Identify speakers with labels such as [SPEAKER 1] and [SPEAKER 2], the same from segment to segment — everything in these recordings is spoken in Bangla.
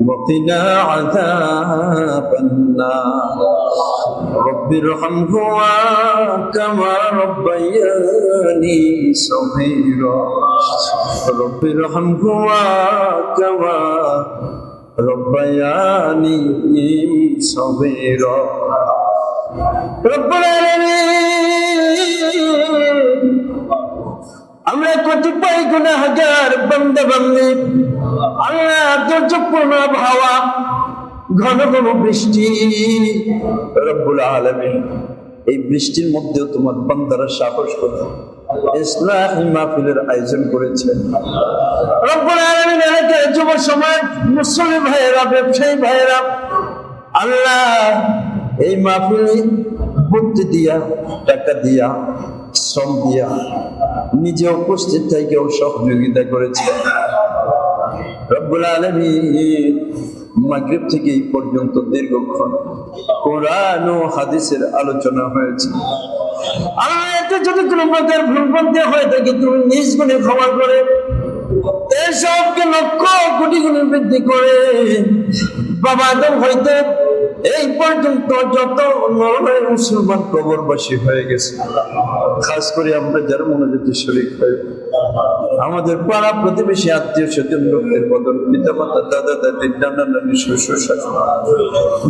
[SPEAKER 1] وقنا عذاب النار رب ارحمهما كما ربياني صغيرا رب ارحمهما كما ربياني صغيرا رب العالمين আমরা কতিপয় গুণাহার বন্দে বন্দে আল্লাহ আবহাওয়া ঘন ঘন বৃষ্টি। রব্বুল আলমী এই বৃষ্টির মধ্যেও তোমার বান্দারা সাহস করে। আয়োজন করেছে। মুসলিম ভাইয়েরা, ব্যবসায়ী ভাইয়েরা, আল্লাহ, এই দিয়া দিয়া, শ্রম দিয়া, নিজে উপস্থিত থেকেও সহযোগিতা করেছে। রব্বুল থেকে এই পর্যন্ত দীর্ঘক্ষণ কোরআন ও হাদিসের আলোচনা হয়েছে। এতে যদি কোনো প্রকার ভুলপন্থী হয়ে থাকে, তুমি নিজ গুণে ক্ষমা করে এসবকে লক্ষ কোটি গুণে বৃদ্ধি করে বাবা আদম হইতে এই পর্যন্ত যত নরমের মুসলমান কবরবাসী হয়ে গেছে, খাস করে আমরা যারা মনোযোগী শরীর হয়ে আমাদের পাড়া প্রতিবেশী আত্মীয় স্বজন লোকদের বদল পিতা মাতা দাদা, দাদি, নানা নানি, শ্বশুর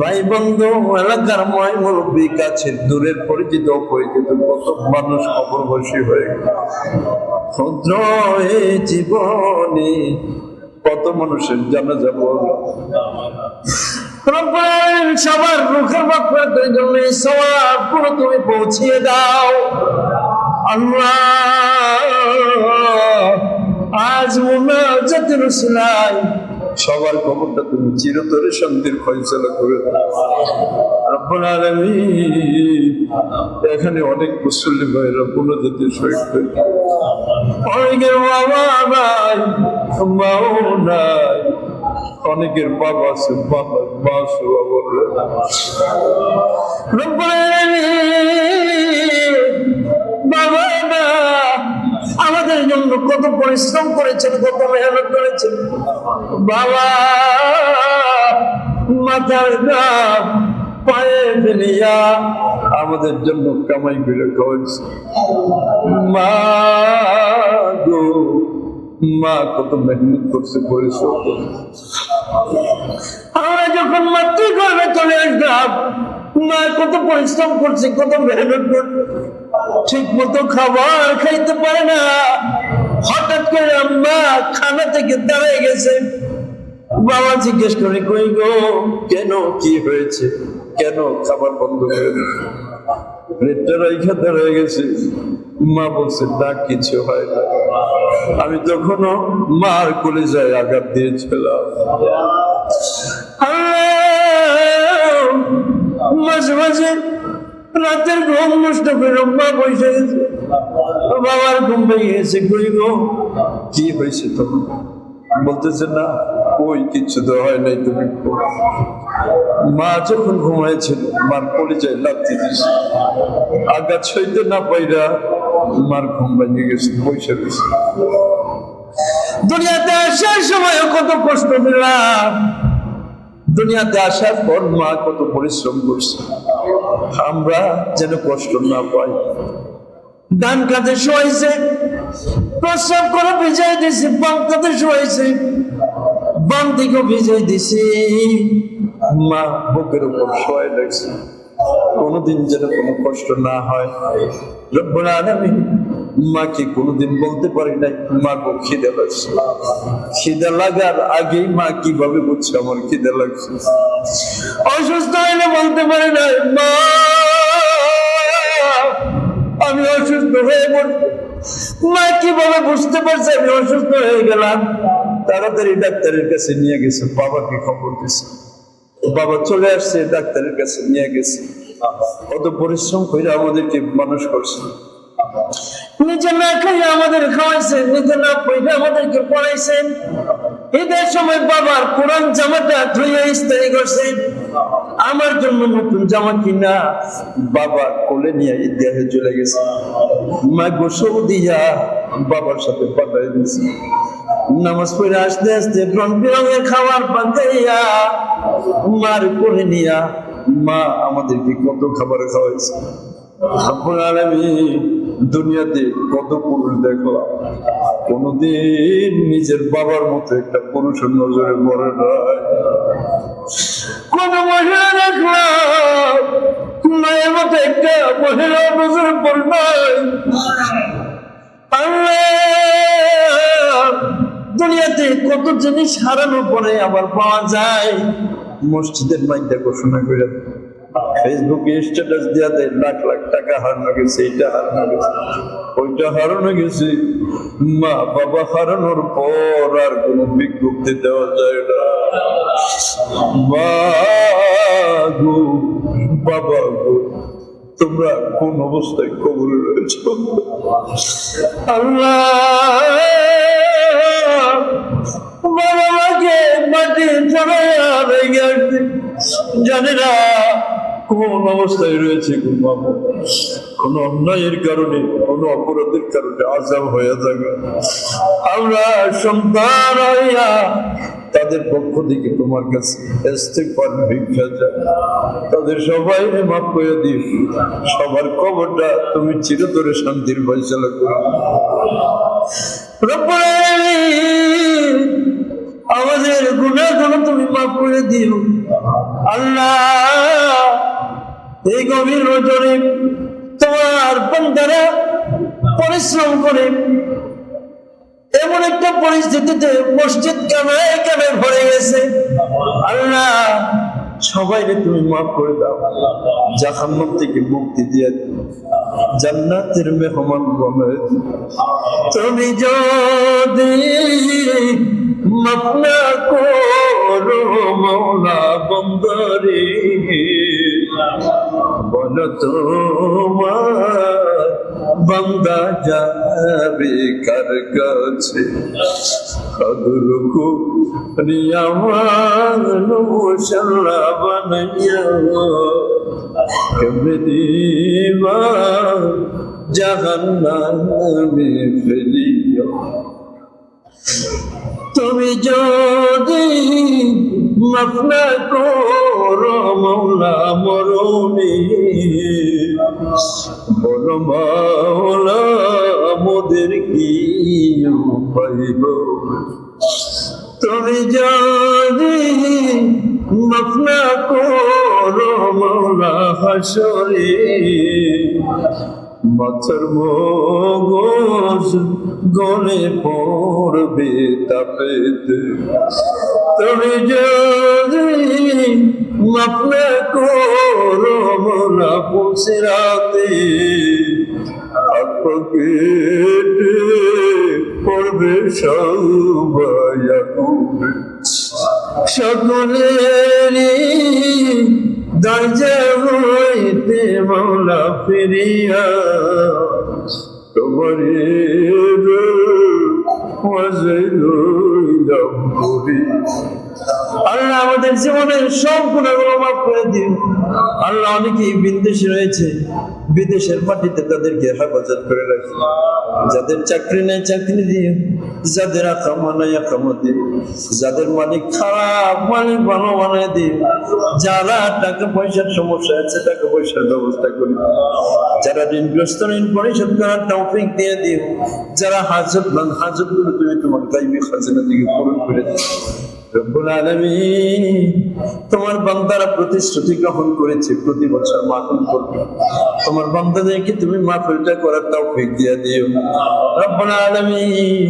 [SPEAKER 1] ভাই বন্ধু, এলাকার ময় মুরব্বী, কাছের দূরের পরিচিত অপরিচিত কত মানুষ কবরবাসী হয়ে গেল ক্ষুদ্র জীবনে কত মানুষের জানা যাব সবার মুখের বাক্যের জন্য সবার পুরো তুমি পৌঁছিয়ে দাও। আল্লাহ, আজ মোনাজাতের রসুলাই সবার খবরটা তুমি চিরতরে শান্তির ফয়সলা করে দাও। রব্বুল আলামিন, এখানে অনেক মুসল্লি ভাইরা পুনর্জাতির শহীদ হয়েছে অনেকের বাবা নাই মাও নাই, অনেকের বাবা আছে, বাবা আছে বাবা আমাদের জন্য কত পরিশ্রম করেছেন, কত মেহনত করেছেন। বাবা, মাথার দাম পায়ে ফেলিয়া আমাদের জন্য কামাই করে খাওয়াইছে। মা গো, মা কত মেহনত করছে, পরিশ্রম করছে। আমরা যখন মাতৃগর্ভে চলে আসলাম, মা কত পরিশ্রম করছে, কত মেহনত করছে। ঠিক মতো খাবার খাইতে পারে না। হঠাৎ করে আম্মা খানা থেকে দাঁড়িয়ে গেছে। বাবা জিজ্ঞেস করে, কই গো, কেন, কি হয়েছে? কেন খাবার বন্ধ করে পেটটা রাইখা দাঁড়িয়ে গেছে। মা বলছে, না, কিছু হয় না। আমি তখনও মার কোলে যায় আঘাত দিয়েছিলাম। মাঝে মাঝে রাতের ঘুম নষ্ট করে মা বসে গেছে। বাবার ঘুম ভেঙে গেছে গো? কি হয়েছে তখন বলতেছে, না ওই কিছু তো হয় নাই তুমি। মা যখন ঘুমাইছিল, মার পরিচয় লাগতে দিছে। আঘাত সইতে না পাইরা মার ঘুম ভেঙে গেছে, বসে গেছে দুনিয়াতে আসার সময় কত কষ্ট দিলাম দুনিয়াতে আসার পর মা কত পরিশ্রম করছে। আমরা যেন কষ্ট না পাই। ডান কাঁধে শোয়াইছে, প্রস্রাব করে ভিজাই দিছি বাম কাঁধে শোয়াইছে, বাম দিকেও ভিজাই দিছি মা বুকের উপর শোয়াই লাগছে কোনোদিন যেন কোনো কষ্ট না হয়। রব্বুল মাকে কোনোদিন বলতে পারি নাই, মা গো, খিদে লাগছে। খিদে লাগার আগেই মা কীভাবে বুঝছে আমার খিদে লাগছে? অসুস্থ হইলে বলতে পারি নাই, মা, আমি অসুস্থ হয়ে পড়ছি মা কীভাবে বুঝতে পারছে আমি অসুস্থ হয়ে গেলাম? তাড়াতাড়ি ডাক্তারের কাছে নিয়ে গেছে, বাবাকে খবর দিছে। বাবা চলে আসছে, ডাক্তারের কাছে নিয়ে গেছে। কত পরিশ্রম করে আমাদেরকে মানুষ করছে। নিজে না খাইয়ে আমাদের খাওয়াইছেন, নিজে না পয়সা আমাদেরকে পড়াইছেন। ঈদের সময় বাবার কোরআন জামাটা ধুয়ে ইস্তারি করছেন। আমার জন্য নতুন জামা কিনা বাবা কোলে নিয়ে ঈদগাহে চলে গেছে। মা গোসল দিয়া বাবার সাথে পাঠাই দিয়েছি নামাজ পড়ে আসতে আসতে রং বেরঙের খাবার পাকাইয়া মার কোলে নিয়া মা আমাদেরকে কত খাবার খাওয়াইছে। রব্বুল আলামিন দুনিয়াতে কত পুরুষ দেখলাম কোনদিন নিজের বাবার মতো একটা পুরুষের নজরে পড়ে নাই। কোন মহিলা দেখলাম মায়ের মতো একটা মহিলা নজরে পড়ে নাই। দুনিয়াতে কত জিনিস হারানোর পরে আবার পাওয়া যায়। মসজিদের মাইকটা ঘোষণা করে ফেসবুকে স্ট্যাটাস দিয়া লাখ লাখ টাকা হারানো গেছে এইটা হারানো গেছে, ওইটা হারানো গেছে। মা বাবা হারানোর পর আর কোনো বিজ্ঞপ্তি দেওয়া যায় না। মা বাবা গো, তোমরা কোন অবস্থায় কবর রয়েছ? আল্লাহ! জানি না। কোন অবস্থায় রয়েছে, কোন কোন অন্যায়ের কারণে, কোন অপরাধের কারণে আজাব হয়ে যাবে। আমরা সন্তান হইয়া তাদের পক্ষ থেকে তোমার কাছে তাদের সবাই মাফ করে দিও। সবার খবরটা তুমি চিরতরে শান্তির ফয়সালা করো। আমাদের গুণাগুলো তুমি মাফ করে দিও। আল্লাহ, এই গভীর রজনী তোমার বন্ধারা পরিশ্রম করে? এমন একটা পরিস্থিতিতে মসজিদ কানায় কানায় ভরে গেছে? আল্লাহ সবাই তুমি মাফ করে দাও। জাহান্নাম থেকে মুক্তি দিয়ে দিও। জান্নাতের মেহমান দিও। তুমি যদি মাফ না করো মৌলা বন্দরে। বল তোমার বন্দা যাবে কার কাছে? কদরকু নিয়ামান মুশাল্লা বানাইয়া। কেমনে দিবা জাহান্নামে ফেলিয়া। তুমি যদি মাফ না করো মৌলা মরণে। বলো মাওলা মোদের কি পাইব তুমি যদি মাফ না করো মৌলা হাসরে। মাথার মগজ গলে পড়বে তাপেতে। তুমি যদি মাফ না করো মোলা পৌঁছে রাতে আপনাকে পড়বে সবাই সকলেরই দরজা মৌলা ফিরিয়া তোমারে আল্লাহ আমাদের জীবনের সব গুণাগুলো মাফ করে দিও আল্লাহ অনেকেই বিদেশে রয়েছে বিদেশের মাটিতে তাদেরকে হেফাজত করে রাখি যাদের চাকরি নেই, চাকরি দিও যাদের আকামা নাই, আকামা দিও যাদের মালিক খারাপ, মালিক ভালো বানায় দিও যারা টাকা পয়সার সমস্যা আছে, টাকা পয়সার ব্যবস্থা করি। যারা ঋণগ্রস্ত ঋণ পরিশোধ করার তৌফিক দিয়ে দিও। যারা হাজত মান হাজতগুলো তুমি তোমার গাইবি খাজানা দিকে পূরণ করে দিও। তোমার বান্দারা প্রতিশ্রুতি গ্রহণ করেছে প্রতি বছর মাহফিল করবে তোমার বান্দাদেরকে তুমি মাহফিলটা করার তৌফিক দিয়ে দিও। রব্বুল আলামিন,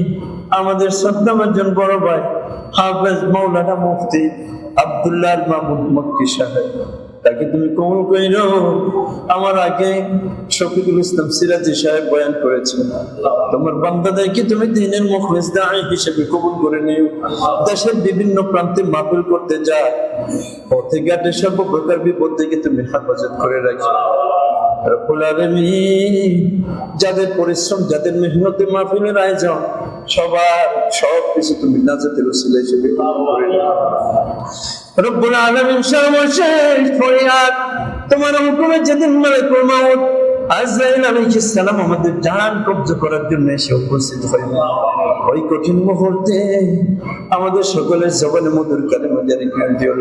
[SPEAKER 1] আমাদের সদ্দাম একজন বড় ভাই, হাফেজ মাওলানা মুফতি আব্দুল্লাহ মাহমুদ মক্কি সাহেব, তাকে তুমি কবুল কইরো আমার আগে শফিকুল ইসলাম সিরাজি সাহেব বয়ান করেছেন। তোমার বান্দাদেরকে তুমি দিনের মুখলিস দাঁড়ি হিসেবে কবুল করে নিও। দেশের বিভিন্ন প্রান্তে মাহফিল করতে যা পথে ঘাটে সর্বপ্রকার বিপদ থেকে তুমি হেফাজত করে রাখো। যাদের পরিশ্রম, যাদের মেহনতে মাহফিলের আয়োজন, সবার সব কিছু তুমি নাজাতের উসিলা হিসেবে। রব্বুল আলামিন সর্বশেষ ফরিয়াদ, তোমার হুকুমে যেদিন মালাকুল মাউত আজরাইল আলাইহিস সালাম আমাদের জান কবজ করার জন্য এসে উপস্থিত হইল ওই কঠিন মুহূর্তে আমাদের সকলের জবানে মধুর কালিমা জারি করে দিও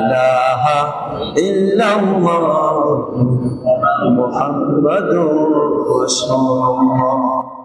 [SPEAKER 1] ইলাহা ইল্লাল্লাহ মুহাম্মাদুর রাসূলুল্লাহ।